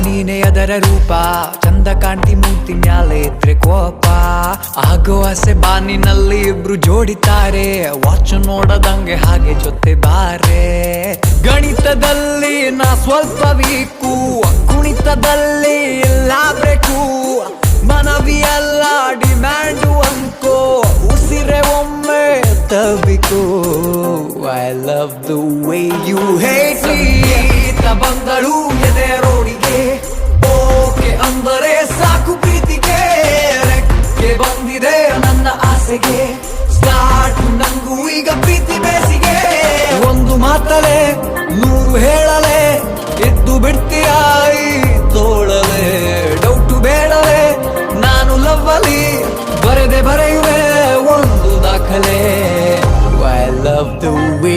ನೀನೆ ಅದರ ರೂಪ. ಚಂದ ಕಾಣ್ತಿ ಮೂತಿ ಮ್ಯಾಲೆ ಇದ್ರೆ ಕೋಪ. ಆಗೋ ಆಸೆ ಬಾನಿನಲ್ಲಿ ಇಬ್ರು ಜೋಡಿತಾರೆ. ವಾಚ್ ನೋಡದಂಗೆ ಹಾಗೆ ಜೊತೆ ಬಾರೆ. ಗಣಿತದಲ್ಲಿ ನಾ ಸ್ವಲ್ಪ ವೀಕು. ಕುಣಿತದಲ್ಲಿ ಇಲ್ಲ ಬೇಕು ಮನವಿ ಅಲ್ಲ ಡಿಮ್ಯಾಂಡು ಅನ್ಕೋ ಉಸಿರೆ ಒಮ್ಮೆ ತಬಿಕೋ I love the way you hate ಬಂದಳು ಮಾತಲೆ ನೂರು ಹೇಳಲೆ ಎದ್ದು ಬಿಡ್ತೀಯಾಯಿ ತೋಳಲೆ? ಡೌಟು ಬೇಡಲೆ ನಾನು ಲವ್ವಲಿ ಬರೆದೆ ಬರೆ